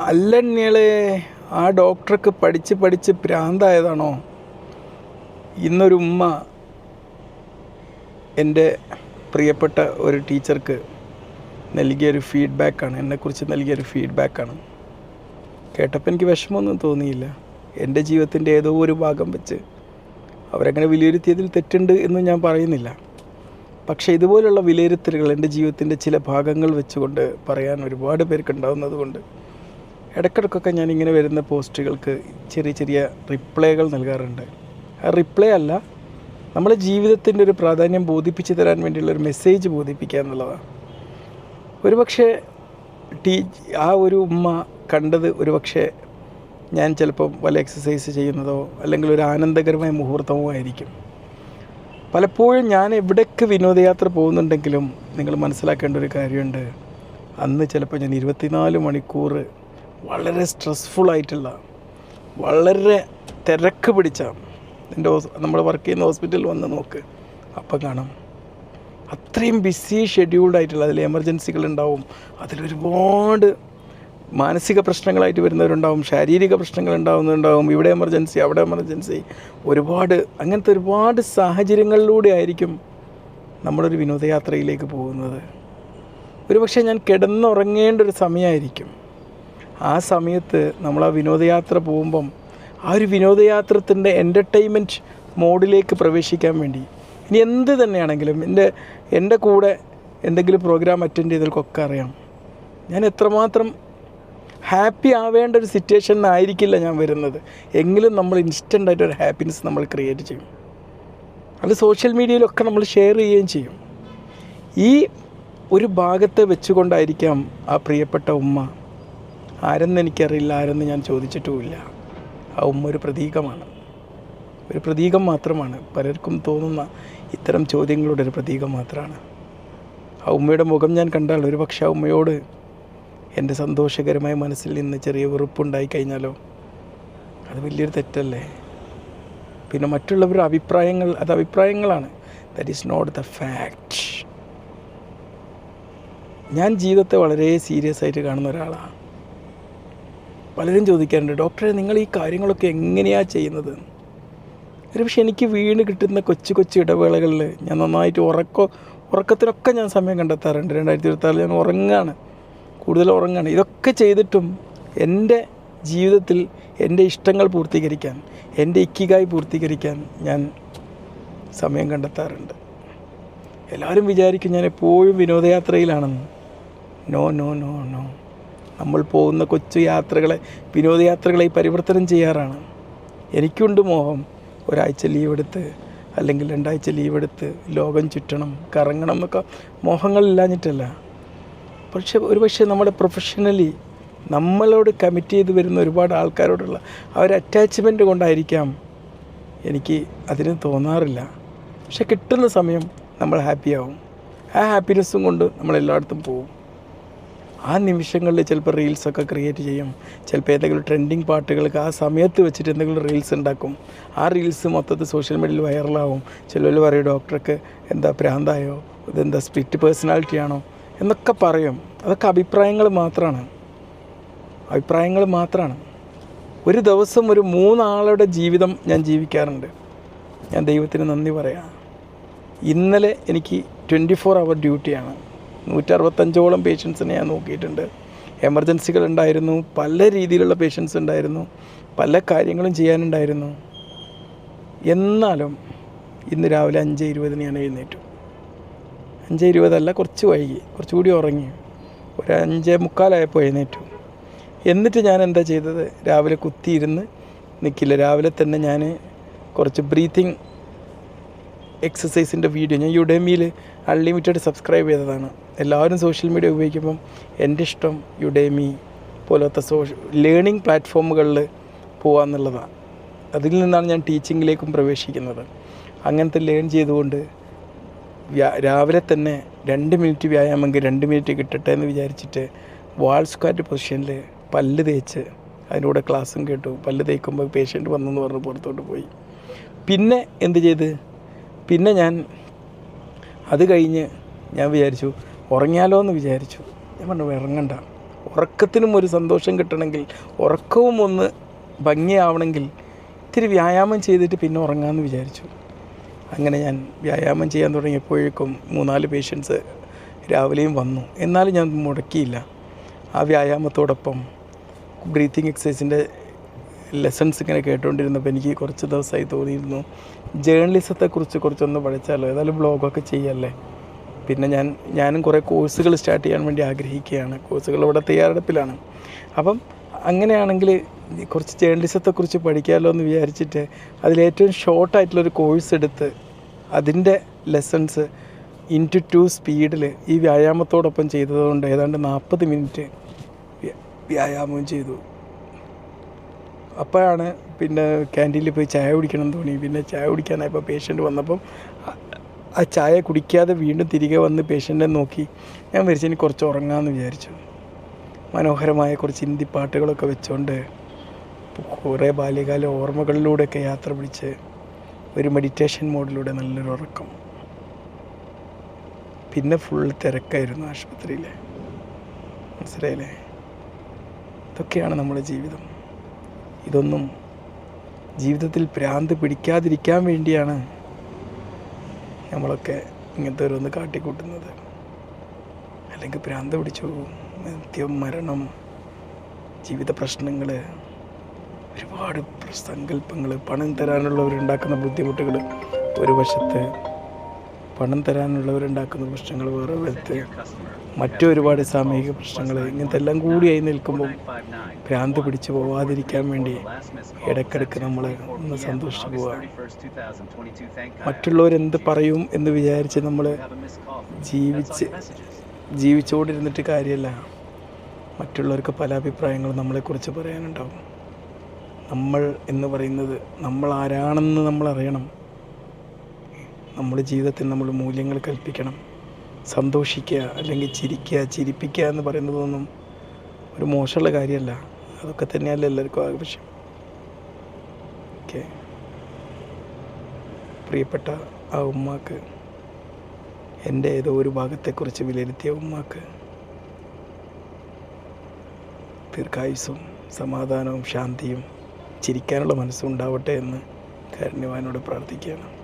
അല്ലണ്യളെ ആ ഡോക്ടർക്ക് പഠിച്ച് പഠിച്ച് ഭ്രാന്തായതാണോ ഇന്നൊരു ഉമ്മ എന്റെ പ്രിയപ്പെട്ട ഒരു ടീച്ചർക്ക് നൽകിയൊരു ഫീഡ്ബാക്കാണ് എന്നെക്കുറിച്ച് നൽകിയൊരു ഫീഡ്ബാക്കാണ്. കേട്ടപ്പോൾ എനിക്ക് വിഷമമൊന്നും തോന്നിയില്ല. എന്റെ ജീവിതത്തിന്റെ ഏതോ ഒരു ഭാഗം വെച്ച് അവരങ്ങനെ വിലയിരുത്തിയതിൽ തെറ്റുണ്ട് എന്ന് ഞാൻ പറയുന്നില്ല. പക്ഷേ ഇതുപോലുള്ള വിലയിരുത്തലുകൾ എന്റെ ജീവിതത്തിന്റെ ചില ഭാഗങ്ങൾ വെച്ചുകൊണ്ട് പറയാൻ ഒരുപാട് പേർക്ക് കൊണ്ട് ഇടയ്ക്കിടയ്ക്കൊക്കെ ഞാൻ ഇങ്ങനെ വരുന്ന പോസ്റ്റുകൾക്ക് ചെറിയ ചെറിയ റിപ്ലൈകൾ നൽകാറുണ്ട്. ആ റിപ്ലൈ അല്ല നമ്മളെ ജീവിതത്തിന്റെ ഒരു പ്രാധാന്യം ബോധിപ്പിച്ച് തരാൻ വേണ്ടിയുള്ള ഒരു മെസ്സേജ് ബോധിപ്പിക്കുക എന്നുള്ളതാണ്. ഒരുപക്ഷെ ടീ ആ ഒരു ഉമ്മ കണ്ടത് ഒരുപക്ഷെ ഞാൻ ചിലപ്പം വല്ല എക്സസൈസ് ചെയ്യുന്നതോ അല്ലെങ്കിൽ ഒരു ആനന്ദകരമായ മുഹൂർത്തമോ ആയിരിക്കും. പലപ്പോഴും ഞാൻ എവിടേക്ക് വിനോദയാത്ര പോകുന്നുണ്ടെങ്കിലും നിങ്ങൾ മനസ്സിലാക്കേണ്ട ഒരു കാര്യമുണ്ട്. അന്ന് ചിലപ്പോൾ ഞാൻ ഇരുപത്തിനാല് മണിക്കൂർ വളരെ സ്ട്രെസ്ഫുൾ ആയിട്ടുള്ള വളരെ തിരക്ക് പിടിച്ച എന്റെ നമ്മൾ വർക്ക് ചെയ്യുന്ന ഹോസ്പിറ്റലിൽ വന്ന് നോക്ക്. അപ്പം കാണാം. അത്രയും ബിസി ഷെഡ്യൂൾഡ് ആയിട്ടുള്ള അതിൽ എമർജൻസികൾ ഉണ്ടാവും. അതിലൊരുപാട് മാനസിക പ്രശ്നങ്ങളായിട്ട് വരുന്നവരുണ്ടാവും. ശാരീരിക പ്രശ്നങ്ങൾ ഉണ്ടാവുന്നുണ്ടാവും ഇവിടെ എമർജൻസി അവിടെ എമർജൻസി ഒരുപാട് അങ്ങനത്തെ ഒരുപാട് സാഹചര്യങ്ങളിലൂടെ ആയിരിക്കും നമ്മളൊരു വിനോദയാത്രയിലേക്ക് പോകുന്നത്. ഒരുപക്ഷെ ഞാൻ കിടന്നുറങ്ങേണ്ട ഒരു സമയമായിരിക്കും ആ സമയത്ത് നമ്മൾ ആ വിനോദയാത്ര പോകുമ്പം ആ ഒരു വിനോദയാത്രത്തിന്റെ എന്റർടൈൻമെന്റ് മോഡിലേക്ക് പ്രവേശിക്കാൻ വേണ്ടി. ഇനി എന്ത് തന്നെയാണെങ്കിലും എന്റെ എന്റെ കൂടെ എന്തെങ്കിലും പ്രോഗ്രാം അറ്റൻഡ് ചെയ്തവർക്കൊക്കെ അറിയാം. ഞാൻ എത്രമാത്രം ഹാപ്പി ആവേണ്ട ഒരു സിറ്റുവേഷനിലായിരിക്കില്ല ഞാൻ വരുന്നത്. എങ്കിലും നമ്മൾ ഇൻസ്റ്റന്റായിട്ട് ഒരു ഹാപ്പിനെസ് നമ്മൾ ക്രിയേറ്റ് ചെയ്യും. അത് സോഷ്യൽ മീഡിയയിലൊക്കെ നമ്മൾ ഷെയർ ചെയ്യുകയും ചെയ്യും. ഈ ഒരു ഭാഗത്തെ വെച്ചുകൊണ്ടായിരിക്കാം ആ പ്രിയപ്പെട്ട ഉമ്മ ആരെന്ന് എനിക്കറിയില്ല ആരെന്ന് ഞാൻ ചോദിച്ചിട്ടുമില്ല. ആ ഉമ്മ ഒരു പ്രതീകമാണ്. ഒരു പ്രതീകം മാത്രമാണ്. പലർക്കും തോന്നുന്ന ഇത്തരം ചോദ്യങ്ങളുടെ ഒരു പ്രതീകം മാത്രമാണ് ആ ഉമ്മയുടെ മുഖം ഞാൻ കണ്ടാൽ ഒരു പക്ഷേ ആ ഉമ്മയോട് എന്റെ സന്തോഷകരമായ മനസ്സിൽ നിന്ന് ചെറിയ വെറുപ്പുണ്ടായി കഴിഞ്ഞാലോ? അത് വലിയൊരു തെറ്റല്ലേ? പിന്നെ മറ്റുള്ളവരുടെ അഭിപ്രായങ്ങൾ അത് അഭിപ്രായങ്ങളാണ്. That is not the fact ഞാൻ ജീവിതത്തെ വളരെ സീരിയസ് ആയിട്ട് കാണുന്ന ഒരാളാണ് പലരും ചോദിക്കാറുണ്ട് ഡോക്ടറെ നിങ്ങൾ ഈ കാര്യങ്ങളൊക്കെ എങ്ങനെയാണ് ചെയ്യുന്നത്? ഒരു പക്ഷേ എനിക്ക് വീണ് കിട്ടുന്ന കൊച്ചു കൊച്ചു ഇടവേളകളിൽ ഞാൻ നന്നായിട്ട് ഉറക്കോ ഉറക്കത്തിനൊക്കെ ഞാൻ സമയം കണ്ടെത്താറുണ്ട്. രണ്ടായിരത്തി ഇരുപത്താറിൽ ഞാൻ ഉറങ്ങാണ് കൂടുതൽ ഉറങ്ങാണ്. ഇതൊക്കെ ചെയ്തിട്ടും എന്റെ ജീവിതത്തിൽ എന്റെ ഇഷ്ടങ്ങൾ പൂർത്തീകരിക്കാൻ എന്റെ ഇക്കികായി പൂർത്തീകരിക്കാൻ ഞാൻ സമയം കണ്ടെത്താറുണ്ട്. എല്ലാവരും വിചാരിക്കും ഞാൻ എപ്പോഴും വിനോദയാത്രയിലാണെന്ന്. No no no no. നമ്മൾ പോകുന്ന കൊച്ചു യാത്രകളെ വിനോദയാത്രകളെ പരിവർത്തനം ചെയ്യാറാണ്. എനിക്കുണ്ട് മോഹം. ഒരാഴ്ച ലീവ് എടുത്ത് അല്ലെങ്കിൽ രണ്ടാഴ്ച ലീവ് എടുത്ത് ലോകം ചുറ്റണം കറങ്ങണം എന്നൊക്കെ മോഹങ്ങളില്ലാഞ്ഞിട്ടല്ല പക്ഷെ ഒരുപക്ഷെ നമ്മുടെ പ്രൊഫഷണലി നമ്മളോട് കമ്മിറ്റ് ചെയ്ത് വരുന്ന ഒരുപാട് ആൾക്കാരോടുള്ള ആ ഒരു അറ്റാച്ച്മെന്റ് കൊണ്ടായിരിക്കാം എനിക്ക് അതിന് തോന്നാറില്ല. പക്ഷെ കിട്ടുന്ന സമയം നമ്മൾ ഹാപ്പിയാവും ആ ഹാപ്പിനെസ്സും കൊണ്ട് നമ്മൾ എല്ലായിടത്തും പോകും. ആ നിമിഷങ്ങളിൽ ചിലപ്പോൾ റീൽസൊക്കെ ക്രിയേറ്റ് ചെയ്യും. ചിലപ്പോൾ ഏതെങ്കിലും ട്രെൻഡിങ് പാട്ടുകൾക്ക് ആ സമയത്ത് വെച്ചിട്ട് എന്തെങ്കിലും റീൽസ് ഉണ്ടാക്കും. ആ റീൽസ് മൊത്തത്തിൽ സോഷ്യൽ മീഡിയയിൽ വൈറലാവും ചിലർ പറയും ഡോക്ടർക്ക് എന്താ പ്രാന്തായോ? ഇതെന്താ സ്പിറ്റ് പേഴ്സണാലിറ്റിയാണോ എന്നൊക്കെ പറയും. അതൊക്കെ അഭിപ്രായങ്ങൾ മാത്രമാണ് അഭിപ്രായങ്ങൾ മാത്രമാണ് ഒരു ദിവസം ഒരു മൂന്നാളുടെ ജീവിതം ഞാൻ ജീവിക്കാറുണ്ട്. ഞാൻ ദൈവത്തിന് നന്ദി പറയാം. ഇന്നലെ എനിക്ക് ട്വന്റി ഫോർ അവർ ഡ്യൂട്ടിയാണ് നൂറ്ററുപത്തഞ്ചോളം പേഷ്യൻസിനെ ഞാൻ നോക്കിയിട്ടുണ്ട്. എമർജൻസികൾ ഉണ്ടായിരുന്നു. പല രീതിയിലുള്ള പേഷ്യൻസ് ഉണ്ടായിരുന്നു. പല കാര്യങ്ങളും ചെയ്യാനുണ്ടായിരുന്നു. എന്നാലും ഇന്ന് രാവിലെ അഞ്ച് ഇരുപതിന് ഞാൻ എഴുന്നേറ്റു. അഞ്ച് ഇരുപതല്ല കുറച്ച് വൈകി. കുറച്ചുകൂടി ഉറങ്ങി. ഒരു അഞ്ച് മുക്കാലായപ്പോൾ എഴുന്നേറ്റു. എന്നിട്ട് ഞാൻ എന്താ ചെയ്തത്? രാവിലെ കുത്തിയിരുന്ന് നിൽക്കില്ല രാവിലെ തന്നെ ഞാൻ കുറച്ച് ബ്രീത്തിങ് എക്സസൈസിന്റെ വീഡിയോ ഞാൻ യുഡേമിയിൽ അൺലിമിറ്റഡ് സബ്സ്ക്രൈബ് ചെയ്തതാണ്. എല്ലാവരും സോഷ്യൽ മീഡിയ ഉപയോഗിക്കുമ്പം എന്റെ ഇഷ്ടം യുഡേമി പോലത്തെ സോഷ്യ ലേണിംഗ് പ്ലാറ്റ്ഫോമുകളിൽ പോകാമെന്നുള്ളതാണ് അതിൽ നിന്നാണ് ഞാൻ ടീച്ചിങ്ങിലേക്കും പ്രവേശിക്കുന്നത്. അങ്ങനത്തെ ലേൺ ചെയ്തുകൊണ്ട് രാവിലെ തന്നെ രണ്ട് മിനിറ്റ് വ്യായാമെങ്കിൽ രണ്ട് മിനിറ്റ് കിട്ടട്ടെ എന്ന് വിചാരിച്ചിട്ട് വാൾ സ്ക്വാറ്റ് പൊസിഷനിൽ പല്ല് തേച്ച് അതിനൂടെ ക്ലാസ്സും കേട്ടു. പല്ല് തേക്കുമ്പോൾ പേഷ്യന്റ് വന്നെന്ന് പറഞ്ഞ് പുറത്തോട്ട് പോയി. പിന്നെ എന്ത് ചെയ്ത്? പിന്നെ ഞാൻ അത് കഴിഞ്ഞ് ഞാൻ വിചാരിച്ചു ഉറങ്ങിയാലോ എന്ന് വിചാരിച്ചു. ഞാൻ പറഞ്ഞു ഇറങ്ങണ്ട ഉറക്കത്തിനും ഒരു സന്തോഷം കിട്ടണമെങ്കിൽ ഉറക്കവും ഒന്ന് ഭംഗിയാവണമെങ്കിൽ ഇത്തിരി വ്യായാമം ചെയ്തിട്ട് പിന്നെ ഉറങ്ങാമെന്ന് വിചാരിച്ചു. അങ്ങനെ ഞാൻ വ്യായാമം ചെയ്യാൻ തുടങ്ങിയപ്പോഴേക്കും മൂന്നാൽ പേഷ്യൻസ് രാവിലെയും വന്നു. എന്നാലും ഞാൻ മുടക്കിയില്ല. ആ വ്യായാമത്തോടൊപ്പം ബ്രീത്തിങ് എക്സസൈസിന്റെ ലെസൺസ് ഇങ്ങനെ കേട്ടുകൊണ്ടിരുന്നപ്പോൾ എനിക്ക് കുറച്ച് ദിവസമായി തോന്നിയിരുന്നു. ജേർണലിസത്തെക്കുറിച്ച് കുറച്ചൊന്ന് പഠിച്ചാലോ? ഏതായാലും ബ്ലോഗൊക്കെ ചെയ്യല്ലേ പിന്നെ ഞാൻ ഞാനും കുറേ കോഴ്സുകൾ സ്റ്റാർട്ട് ചെയ്യാൻ വേണ്ടി ആഗ്രഹിക്കുകയാണ്. കോഴ്സുകൾ ഇവിടെ തയ്യാറെടുപ്പിലാണ്. അപ്പം അങ്ങനെയാണെങ്കിൽ കുറച്ച് ജേർണലിസത്തെക്കുറിച്ച് പഠിക്കാമല്ലോ എന്ന് വിചാരിച്ചിട്ട് അതിലേറ്റവും ഷോർട്ടായിട്ടുള്ളൊരു കോഴ്സ് എടുത്ത് അതിന്റെ ലെസൺസ് ഇന്റു ടു സ്പീഡിൽ ഈ വ്യായാമത്തോടൊപ്പം ചെയ്തതുകൊണ്ട് ഏതാണ്ട് നാൽപ്പത് മിനിറ്റ് വ്യായാമവും ചെയ്തു. അപ്പോഴാണ് പിന്നെ ക്യാന്റീനിൽ പോയി ചായ കുടിക്കണം എന്ന് തോന്നി. പിന്നെ ചായ കുടിക്കാനായപ്പോൾ പേഷ്യന്റ് വന്നപ്പം ആ- ചായ കുടിക്കാതെ വീണ്ടും തിരികെ വന്ന് പേഷ്യന്റെ നോക്കി. ഞാൻ വിചാരിച്ചു കുറച്ച് ഉറങ്ങാമെന്ന് വിചാരിച്ചു. മനോഹരമായ കുറച്ച് ഹിന്ദി പാട്ടുകളൊക്കെ വെച്ചുകൊണ്ട് കുറേ ബാല്യകാല ഓർമ്മകളിലൂടെയൊക്കെ യാത്ര പിടിച്ച് ഒരു മെഡിറ്റേഷൻ മോഡിലൂടെ നല്ലൊരു ഉറക്കം. പിന്നെ ഫുൾ തിരക്കായിരുന്നു ആശുപത്രിയിൽ മനസ്സിലായില്ലേ? ഇതൊക്കെയാണ് നമ്മുടെ ജീവിതം. ഇതൊന്നും ജീവിതത്തിൽ ഭ്രാന്ത് പിടിക്കാതിരിക്കാൻ വേണ്ടിയാണ് നമ്മളൊക്കെ ഇങ്ങനത്തെ ഓരോന്ന് കാട്ടിക്കൂട്ടുന്നത്. അല്ലെങ്കിൽ ഭ്രാന്ത് പിടിച്ചു നിത്യം മരണം ജീവിത പ്രശ്നങ്ങൾ ഒരുപാട് സങ്കല്പങ്ങൾ പണം തരാനുള്ളവരുണ്ടാക്കുന്ന ബുദ്ധിമുട്ടുകൾ ഒരു വശത്ത് പണം തരാനുള്ളവരുണ്ടാക്കുന്ന പ്രശ്നങ്ങൾ വേറെ വശത്ത് മറ്റൊരുപാട് സാമൂഹിക പ്രശ്നങ്ങൾ ഇങ്ങനത്തെ എല്ലാം കൂടിയായി നിൽക്കുമ്പോൾ ഭ്രാന്ത് പിടിച്ചു പോവാതിരിക്കാൻ വേണ്ടി ഇടയ്ക്കിടയ്ക്ക് നമ്മൾ ഒന്ന് സന്തോഷിച്ചു പോവുക മറ്റുള്ളവരെന്ത് പറയും എന്ന് വിചാരിച്ച് നമ്മൾ ജീവിച്ച് ജീവിച്ചുകൊണ്ടിരുന്നിട്ട് കാര്യമല്ല മറ്റുള്ളവർക്ക് പല അഭിപ്രായങ്ങളും നമ്മളെക്കുറിച്ച് പറയാനുണ്ടാവും. നമ്മൾ എന്ന് പറയുന്നത് നമ്മൾ ആരാണെന്ന് നമ്മൾ അറിയണം നമ്മുടെ ജീവിതത്തിൽ നമ്മൾ മൂല്യങ്ങൾ കൽപ്പിക്കണം. സന്തോഷിക്കുക അല്ലെങ്കിൽ ചിരിക്കുക ചിരിപ്പിക്കുക എന്ന് പറയുന്നതൊന്നും ഒരു മോശമുള്ള കാര്യമല്ല. അതൊക്കെ തന്നെയല്ല എല്ലാവർക്കും ആവശ്യം. ഓക്കെ. പ്രിയപ്പെട്ട ആ ഉമ്മാക്ക് എന്റെ ഏതോ ഒരു ഭാഗത്തെക്കുറിച്ച് വിലയിരുത്തിയ ഉമ്മാക്ക് ദീർഘായുസും സമാധാനവും ശാന്തിയും ചിരിക്കാനുള്ള മനസ്സും ഉണ്ടാവട്ടെ എന്ന് കാരുണ്യവാനോട് പ്രാർത്ഥിക്കുകയാണ്.